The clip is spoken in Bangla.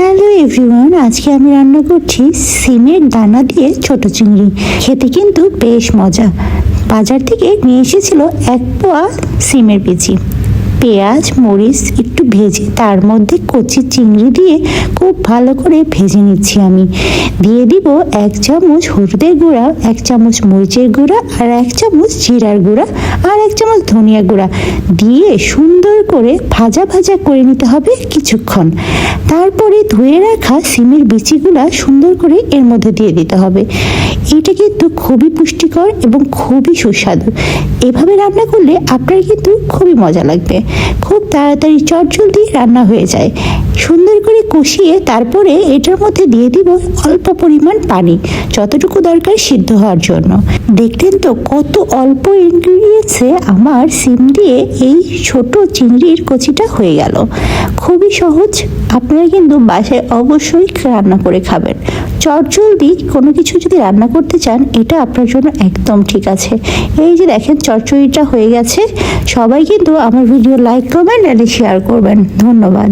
হ্যালো এভরিওয়ান, আজকে আমি রান্না করছি সিমের দানা দিয়ে ছোট চিংড়ি। খেতে কিন্তু বেশ মজা। বাজার থেকে নিয়ে এসেছিল এক পোয়া সিমের বিচি। পেঁয়াজ, মরিচ একটু ভেজে, তার মধ্যে কচি চিংড়ি দিয়ে খুব ভালো করে ভেজে নিচ্ছি আমি। দিয়ে দিব এক চামচ হলুদের গুঁড়া, এক চামচ মরিচের গুঁড়া আর এক চামচ জিরার গুঁড়া আর এক চামচ ধনিয়া গুঁড়া। দিয়ে সুন্দর করে ভাজা ভাজা করে নিতে হবে কিছুক্ষণ। তারপরে ধুয়ে রাখা সিমের বিচিগুলা সুন্দর করে এর মধ্যে দিয়ে দিতে হবে। এটা কিন্তু খুবই পুষ্টিকর এবং খুবই সুস্বাদু। এভাবে রান্না করলে আপনার কিন্তু খুবই মজা লাগবে। খুব তাড়াতাড়ি চটজলদি রান্না হয়ে যায়। সুন্দর করে কষিয়ে তারপরে এটার মধ্যে দিয়ে দিব অল্প পরিমাণ পানি, যতটুকু দরকার সিদ্ধ হওয়ার জন্য। দেখলেন তো কত অল্প ইনগ্রিডিয়েন্টসে আমার সিম দিয়ে এই ছোট চিংড়ির কচিটা হয়ে গেল। খুবই সহজ, আপনারা কিন্তু বাসায় অবশ্যই রান্না করে খাবেন। চটজলদি কোনো কিছু যদি রান্না করতে চান, এটা আপনার জন্য একদম ঠিক আছে। এই যে দেখেন, চটচড়িটা হয়ে গেছে। সবাই কিন্তু আমার ভিডিও লাইক করবেন আর শেয়ার করবেন। ধন্যবাদ।